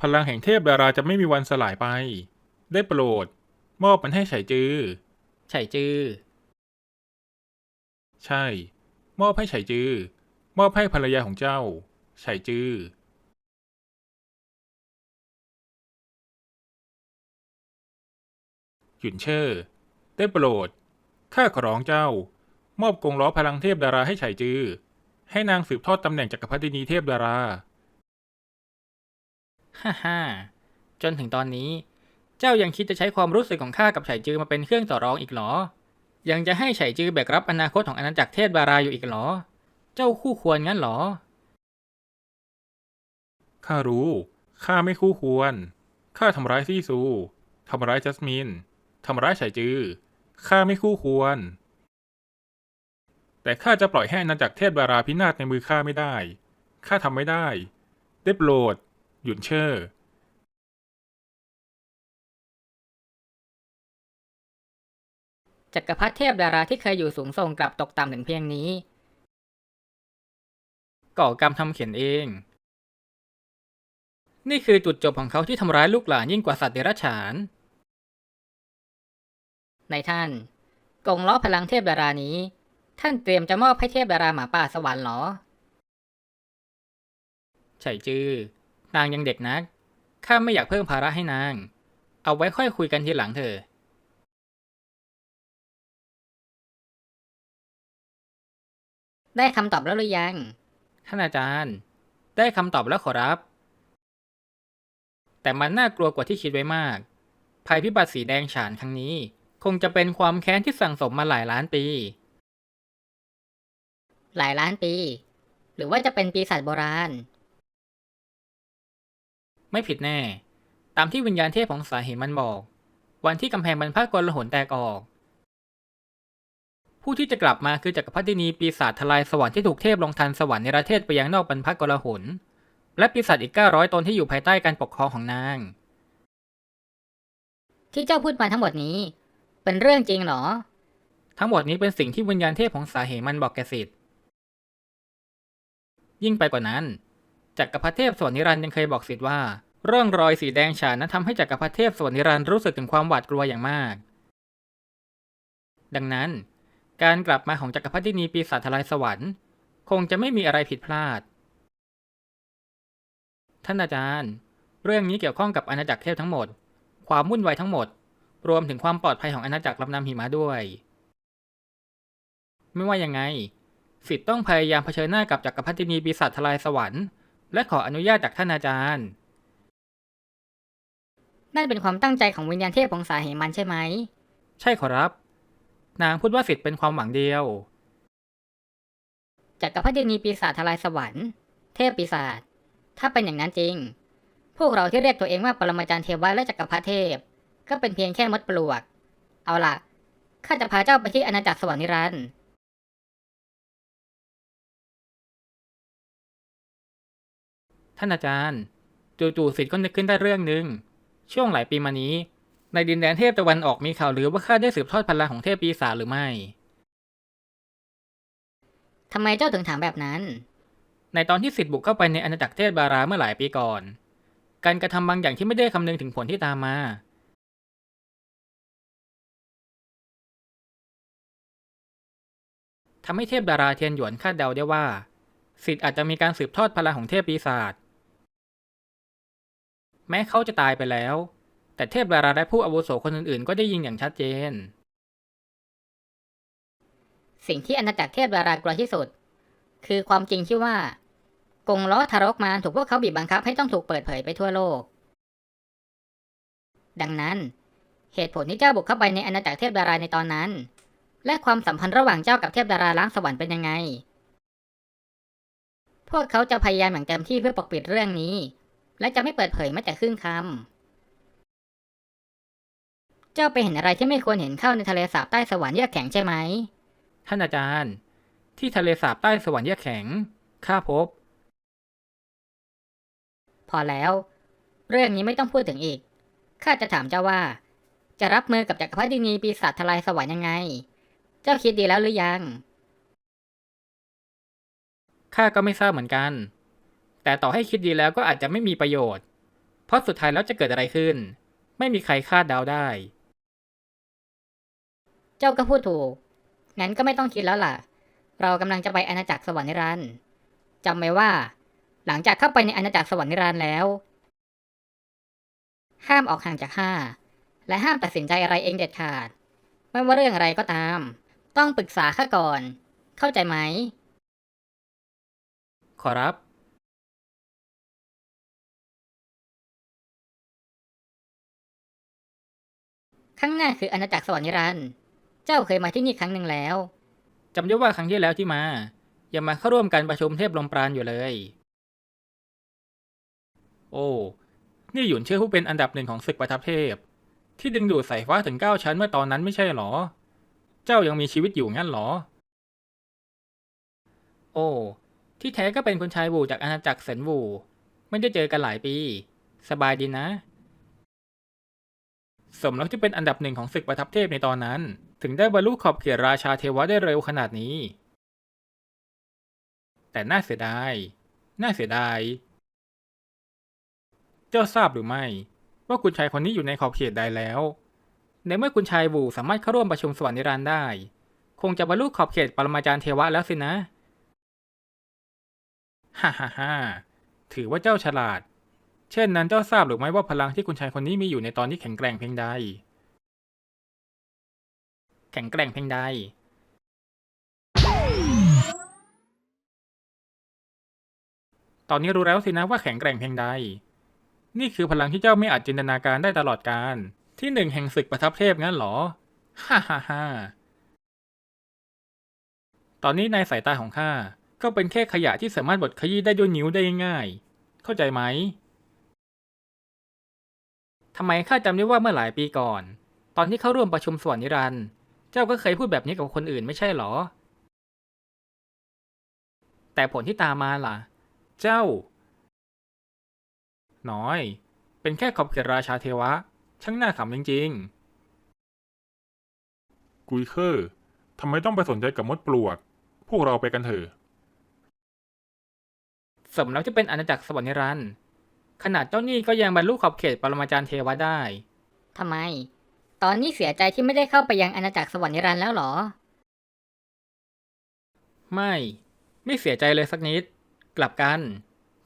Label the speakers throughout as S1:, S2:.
S1: พลังแห่งเทพดาราจะไม่มีวันสลายไป ได้โปรด มอบมันให้ไฉจือ
S2: ไฉจือ
S1: ใช่ มอบให้ไฉจือ มอบให้ภรรยาของเจ้าไฉจือหยุนเชอร์ได้โปรด ข้าขอร้องเจ้า มอบกงล้อพลังเทพดาราให้ไฉจือ ให้นางสืบทอดตำแหน่งจักรพรรดินีเทพดารา
S2: ฮ่าฮ่าจนถึงตอนนี้ เจ้ายังคิดจะใช้ความรู้สึกของข้ากับไฉจือมาเป็นเครื่องต่อรองอีกเหรอ ยังจะให้ไฉจือแบกรับอนาคตของอาณาจักรเทพดาราอยู่อีกเหรอ เจ้าคู่ควรงั้นเหรอ
S1: ข้ารู้ ข้าไม่คู่ควร ข้าทำร้ายซี่ซู ทำร้ายจัสมิน ทำร้ายไฉจือ ข้าไม่คู่ควร แต่ข้าจะปล่อยให้อาณาจักรเทพดาราพินาศในมือข้าไม่ได้ ข้าทำไม่ได้ ได้โปรด หยุนเชอร์
S2: จักรพรรดิเทพดาราที่เคยอยู่สูงส่งกลับตกต่ำถึงเพียงนี้ ก่อกรรมทำเขียนเอง นี่คือจุดจบของเขาที่ทำร้ายลูกหลานยิ่งกว่าสัตว์เดรัจฉาน ในท่านกงล้อพลังเทพดารานี้ ท่านเตรียมจะมอบให้เทพดาราหมาป่าสวรรค์เหรอ ใช่จื้อ นางยังเด็กนัก ข้าไม่อยากเพิ่มภาระให้นาง เอาไว้ค่อยคุยกันทีหลังเถอะได้คำตอบแล้วหรือยัง ท่านอาจารย์ ได้คำตอบแล้วขอรับ แต่มันน่ากลัวกว่าที่คิดไว้มาก ภัยพิบัติสีแดงฉานครั้งนี้ คงจะเป็นความแค้นที่สั่งสมมาหลายล้านปี หลายล้านปี หรือว่าจะเป็นปีศาจโบราณ ไม่ผิดแน่ ตามที่วิญญาณเทพของสาเหตุมันบอก วันที่กำแพงบรรพากลหนแตกออก ผู้ที่จะกลับมาคือจักรพรรดินีปีศาจทลายสวรรค์ที่ถูกเทพลงทันสวรรค์ในประเทศไปยังนอกบรรพกลหนและปีศาจอีก 900 ตนที่อยู่ภายใต้การปกครองของนาง
S3: ที่เจ้าพูดมาทั้งหมดนี้ เป็นเรื่องจริงเหรอ
S2: ทั้งหมดนี้เป็นสิ่งที่วิญญาณเทพของสาเหมันบอกแกสิทธิ์ยิ่งไปกว่านั้น จักรพรรดิเทพสวรนิรันดร์ยังเคยบอกสิทธิ์ว่า ร่องรอยสีแดงฉานนั้นทำให้จักรพรรดิเทพสวรนิรันดร์รู้สึกถึงความหวาดกลัวอย่างมาก ดังนั้น การกลับมาของจักรพรรดินีปีศาจทลายสวรรค์ คงจะไม่มีอะไรผิดพลาด ท่านอาจารย์ เรื่องนี้เกี่ยวข้องกับอาณาจักรเทพทั้งหมด ความวุ่นวายทั้งหมด รวมถึงความปลอดภัยของอาณาจักรลำน้ำหิมะด้วย ไม่ว่ายังไงสิทธิ์ต้องพยายามเผชิญหน้ากับจักรพรรดินีปีศาจทลายสวรรค์ และขออนุญาตจากท่านอาจารย์
S3: นั่นเป็นความตั้งใจของวิญญาณเทพของสาเหมันใช่ไหม
S2: ใช่ขอรับ นางพูดว่าสิทธิ์เป็นความหวังเดียว
S3: จักรพรรดินีปีศาจทลายสวรรค์ เทพปีศาจ ถ้าเป็นอย่างนั้นจริง พวกเราที่เรียกตัวเองว่าปรมาจารย์เทวะและจักรพรรดิเทพ ก็เป็นเพียงแค่มดปลวก เอาล่ะ ข้าจะพาเจ้าไปที่อาณาจักรสวรรค์นิรันดร์
S2: ท่านอาจารย์ จู่ๆสิทธิ์ก็นึกขึ้นได้เรื่องหนึ่งช่วงหลายปีมานี้ ในดินแดนเทพตะวันออกมีข่าวลือว่าข้าได้สืบทอดพลังของเทพปีศาจหรือไม่
S3: ทำไมเจ้าถึงถามแบบนั้น
S2: ในตอนที่สิทธิ์บุกเข้าไปในอาณาจักรเทพบาราเมื่อหลายปีก่อน การกระทำบางอย่างที่ไม่ได้คำนึงถึงผลที่ตามมา ทำให้เทพดาราเทียนหยวนคาดเดาได้ว่า สิทธิ์อาจจะมีการสืบทอดพลังของเทพปีศาจ แม้เขาจะตายไปแล้ว แต่เทพดาราและผู้อาวุโสคนอื่นๆ ก็ได้ยินอย่างชัดเจน
S3: สิ่งที่อาณาจักรเทพดารากลัวที่สุด คือความจริงที่ว่ากงล้อทารกมารถูกพวกเขาบีบบังคับให้ต้องถูกเปิดเผยไปทั่วโลก ดังนั้น เหตุผลที่เจ้าบุกเข้าไปในอาณาจักรเทพดาราในตอนนั้น และความสัมพันธ์ระหว่างเจ้ากับเทพดาราล้างสวรรค์เป็นยังไง พวกเขาจะพยายามอย่างเต็มที่เพื่อปกปิดเรื่องนี้ และจะไม่เปิดเผยแม้แต่ครึ่งคำ เจ้าไปเห็นอะไรที่ไม่ควรเห็นเข้าในทะเลสาบใต้สวรรค์เยือกแข็งใช่ไหม
S2: ท่านอาจารย์ ที่ทะเลสาบใต้สวรรค์เยือกแข็ง ข้าพบ
S3: พอแล้ว เรื่องนี้ไม่ต้องพูดถึงอีก ข้าจะถามเจ้าว่า จะรับมือกับจักรพรรดินีปีศาจทลายสวรรค์ยังไง เจ้าคิดดีแล้วหรือยัง
S2: ข้าก็ไม่ทราบเหมือนกัน แต่ต่อให้คิดดีแล้วก็อาจจะไม่มีประโยชน์ เพราะสุดท้ายแล้วจะเกิดอะไรขึ้น ไม่มีใครคาดเดาได้
S3: เจ้าก็พูดถูก งั้นก็ไม่ต้องคิดแล้วล่ะ เรากำลังจะไปอาณาจักรสวรรค์นิรันดร์จำไว้ว่า หลังจากเข้าไปในอาณาจักรสวรรค์นิรันดร์แล้ว ห้ามออกห่างจากข้าและห้ามตัดสินใจอะไรเองเด็ดขาด ไม่ว่าเรื่องอะไรก็ตาม ต้องปรึกษาข้าก่อน เข้าใจไหม
S2: ขอรับ
S3: ข้างหน้าคืออาณาจักรสวรรค์นิรันดร์เจ้าเคยมาที่นี่ครั้งหนึ่งแล้ว
S2: จำได้ว่าครั้งที่แล้วที่มา ยังมาเข้าร่วมการประชุมเทพลมปราณอยู่เลย โอ้ นี่หยุนเชื่อผู้เป็นอันดับหนึ่งของศึกประทับเทพ ที่ดึงดูดสายฟ้าถึงเก้าชั้นเมื่อตอนนั้นไม่ใช่หรอ เจ้ายังมีชีวิตอยู่งั้นหรอ โอ้ ที่แท้ก็เป็นคุณชายวูจากอาณาจักรเซนวูไม่ได้เจอกันหลายปี สบายดีนะ สมแล้วที่เป็นอันดับหนึ่งของศึกประทับเทพในตอนนั้น ถึงได้บรรลุขอบเขตราชาเทวะได้เร็วขนาดนี้ แต่น่าเสียดาย น่าเสียดาย เจ้าทราบหรือไม่ ว่าคุณชายคนนี้อยู่ในขอบเขตใดแล้ว ในเมื่อคุณชายวูสามารถเข้าร่วมประชุมสวรรค์นิรันดร์ได้ คงจะบรรลุขอบเขตปรมาจารย์เทวะแล้วสินะ ฮ่าฮ่าฮ่าถือว่าเจ้าฉลาด เช่นนั้นเจ้าทราบหรือไม่ว่าพลังที่คุณชายคนนี้มีอยู่ในตอนนี้แข็งแกร่งเพียงใด แข็งแกร่งเพียงใด ตอนนี้รู้แล้วสินะว่าแข็งแกร่งเพียงใด นี่คือพลังที่เจ้าไม่อาจจินตนาการได้ตลอดการ ที่หนึ่งแห่งศึกประทับเทพงั้นหรอ ฮ่าฮ่าฮ่าตอนนี้ในสายตาของข้าก็เป็นแค่ขยะที่สามารถบดขยี้ได้ด้วยนิ้วได้ง่าย เข้าใจไหม ทำไมข้าจำได้ว่าเมื่อหลายปีก่อน ตอนที่เข้าร่วมประชุมสวรรค์นิรันดร์เจ้าก็เคยพูดแบบนี้กับคนอื่นไม่ใช่หรอ แต่ผลที่ตามมาล่ะ เจ้า น้อย เป็นแค่ขอบเขตราชาเทวะ ช่างน่าขำจริง
S1: กุยเคอร์ทำไมต้องไปสนใจกับมดปลวก พวกเราไปกันเถอะ
S2: ๆสมแล้วที่เป็นอาณาจักรสวรรค์นิรันดร์ ขนาดเจ้านี่ก็ยังบรรลุขอบเขตปรมาจารย์เทวะได้
S3: ทำไม ตอนนี้เสียใจที่ไม่ได้เข้าไปยังอาณาจักรสวรรค์นิรันดร์แล้วเหรอ
S2: ไม่ ไม่เสียใจเลยสักนิด กลับกัน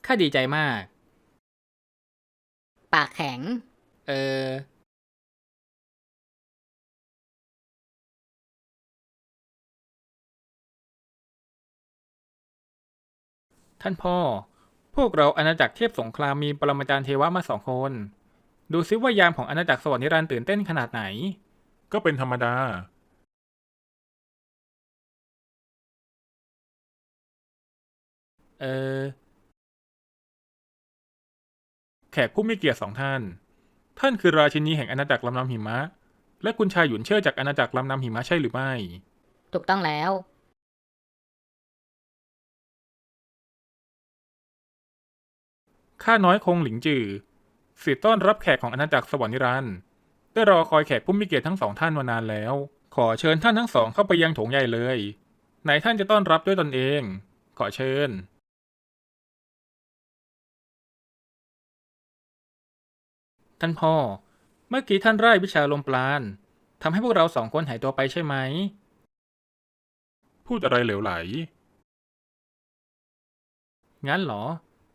S2: ข้าดีใจมาก
S3: ปากแข็ง
S2: เออ ท่านพ่อ พวกเราอาณาจักรเทพสงครามมีปรมาจารย์เทวะมาสองคน ดูซิว่ายามของอาณาจักรสวรรค์นิรันดร์ตื่นเต้นขนาดไหน
S1: ก็เป็นธรรมดา
S2: เออ
S1: แขกผู้มีเกียรติสองท่าน ท่านคือราชินีแห่งอาณาจักรลำน้ำหิมะ และคุณชายหยุนเชื่อจากอาณาจักรลำน้ำหิมะใช่หรือไม่
S3: ถูกต้องแล้ว
S1: ข้าน้อยคงหลิงจือสิทธิ์ต้อนรับแขกของอาณาจักรสวรรค์นิรันดร์ได้รอคอยแขกผู้มีเกียรติทั้งสองท่านมานานแล้ว ขอเชิญท่านทั้งสองเข้าไปยังโถงใหญ่เลยไหนท่านจะต้อนรับด้วยตนเอง ขอเชิญ
S2: ท่านพ่อ เมื่อกี้ท่านไร้วิชาลมปราณทำให้พวกเราสองคนหายตัวไปใช่ไหม
S1: พูดอะไรเหลวไหล
S2: งั้นเหรอ